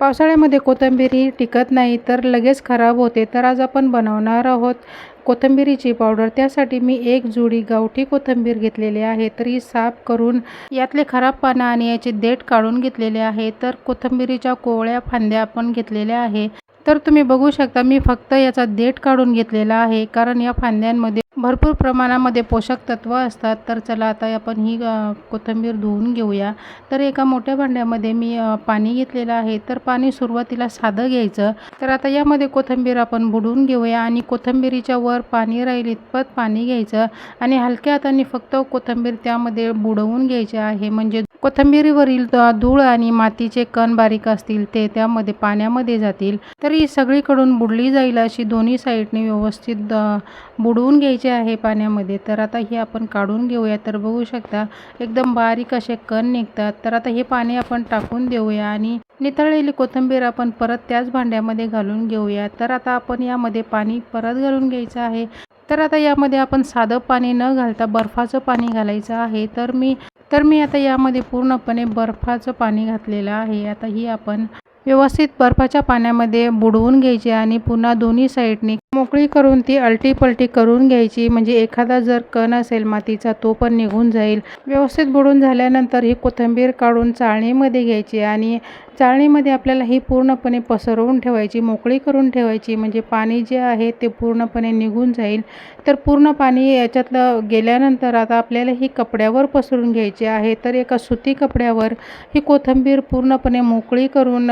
पावसाळ्यामध्ये कोथिंबीर ही टिकत नाही तर लगेच खराब होते. तर आज आपण बनवणार आहोत कोथिंबिरीची पावडर. त्यासाठी मी एक जुडी गावठी कोथिंबीर घेतलेली आहे. तर ही साफ करून यातले खराब पानं आणि याचे देठ काढून घेतलेले आहे. तर कोथिंबिरीच्या कोवळ्या फांद्या आपण घेतलेल्या आहे. तर तुम्ही बघू शकता मी फक्त याचा देठ काढून घेतलेला आहे. कारण या फांद्यांमध्ये भरपूर प्रमाणामध्ये पोषक तत्व असतात. तर चला आता आपण ही कोथिंबीर धुवून घेऊया. तर एका मोठ्या भांड्यामध्ये मी पाणी घेतलेलं आहे. तर पाणी सुरुवातीला साधं घ्यायचं. तर आता यामध्ये कोथिंबीर आपण बुडवून घेऊया आणि कोथिंबीरीच्या वर पाणी राहील इतपत पाणी घ्यायचं. आणि हलक्या हाताने फक्त कोथिंबीर त्यामध्ये बुडवून घ्यायचे आहे. म्हणजे कोथिंबीरीवरील धूळ आणि मातीचे कण बारीक असतील ते त्यामध्ये पाण्यामध्ये जातील. तरी सगळीकडून बुडली जाईल अशी दोन्ही साईडने व्यवस्थित बुडवून घ्यायचे आहे पाण्यामध्ये. तर आता हे आपण काढून घेऊया. तर बघू शकता एकदम बारीक असे कण निघतात. तर आता हे पाणी आपण टाकून देऊया आणि नितळलेली कोथिंबीर आपण परत त्याच भांड्यामध्ये घालून घेऊया. तर आता आपण यामध्ये पाणी परत घालून घ्यायचं आहे. तर आता यामध्ये आपण साधं पाणी न घालता बर्फाचं पाणी घालायचं आहे. तर मी तर मी आता यामध्ये पूर्णपणे बर्फाचं पाणी घातलेलं आहे. आता ही आपण व्यवस्थित बर्फाच्या पाण्यामध्ये बुडवून घ्यायची आणि पुन्हा दोन्ही साईडने मोकळी करून ती अलटीपलटी करून घ्यायची. म्हणजे एखादा जर कण असेल मातीचा तो पण निघून जाईल. व्यवस्थित बुडून झाल्यानंतर ही कोथिंबीर काढून चाळणीमध्ये घ्यायची आणि चाळणीमध्ये आपल्याला ही पूर्णपणे पसरवून ठेवायची मोकळी करून ठेवायची. म्हणजे पाणी जे आहे ते पूर्णपणे निघून जाईल. तर पूर्ण पाणी याच्यातलं गेल्यानंतर आता आपल्याला ही कपड्यावर पसरून घ्यायची आहे. तर एका सुती कपड्यावर ही कोथिंबीर पूर्णपणे मोकळी करून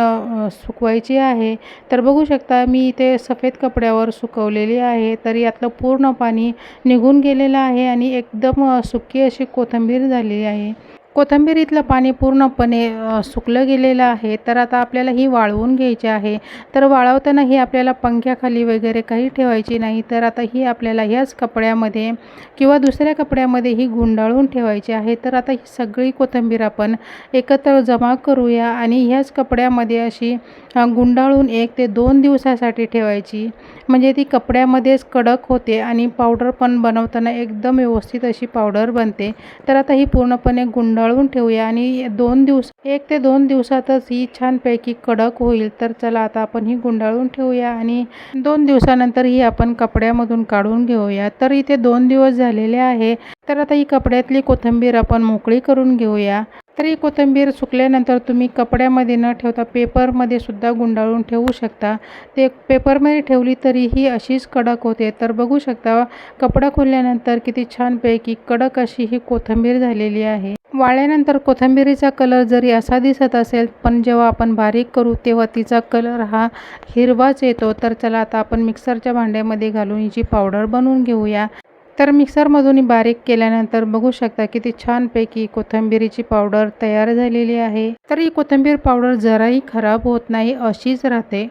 सुकवायची आहे. तर बघू शकता मी इथे सफेद कपड्यावर सुकवलेली आहे तर यातलं पूर्ण पाणी निघून गेलेलं आहे आणि एकदम सुकी अशी कोथिंबीर झालेली आहे. कोथिंबीरीतलं पाणी पूर्णपणे सुकलं गेलेलं आहे. तर आता आपल्याला ही वाळवून घ्यायची आहे. तर वाळवताना ही आपल्याला पंख्याखाली वगैरे काही ठेवायची नाही. तर आता ही आपल्याला ह्याच कपड्यामध्ये किंवा दुसऱ्या कपड्यामध्ये ही गुंडाळून ठेवायची आहे. तर आता ही सगळी कोथिंबीर आपण एकत्र जमा करूया आणि ह्याच कपड्यामध्ये अशी गुंडाळून एक ते दोन दिवसासाठी ठेवायची. म्हणजे ती कपड्यामध्येच कडक होते आणि पावडर पण बनवताना एकदम व्यवस्थित अशी पावडर बनते. तर आता ही पूर्णपणे गुंडाळून ठेवूया आणि दोन दिवस एक ते दोन दिवसातच ही छानपैकी कडक होईल. तर चला आता आपण ही गुंडाळून ठेवूया आणि दोन दिवसानंतर ही आपण कपड्यामधून काढून घेऊया. तर इथे दोन दिवस झालेले आहे. तर आता ही कपड्यातली कोथिंबीर आपण मोकळी करून घेऊया. तर ही कोथिंबीर सुकल्यानंतर तुम्ही कपड्यामध्ये न ठेवता पेपरमध्ये सुद्धा गुंडाळून ठेवू शकता. ते पेपरमध्ये ठेवली तरी ही अशीच कडक होते. तर बघू शकता कपडा खोलल्यानंतर किती छानपैकी कडक अशी ही कोथिंबीर झालेली आहे. वाळल्यानंतर कोथिंबीरीचा कलर जरी असा दिसत असेल पण जेव्हा आपण बारीक करू तेव्हा तिचा कलर हा हिरवाच येतो. तर चला आता आपण मिक्सरच्या भांड्यामध्ये घालून हिची पावडर बनवून घेऊया. तर मिक्सरमधून बारीक केल्यानंतर बघू शकता किती छानपैकी कोथिंबीरीची पावडर तयार झालेली आहे. तर ही कोथिंबीर पावडर जराही खराब होत नाही अशीच राहते.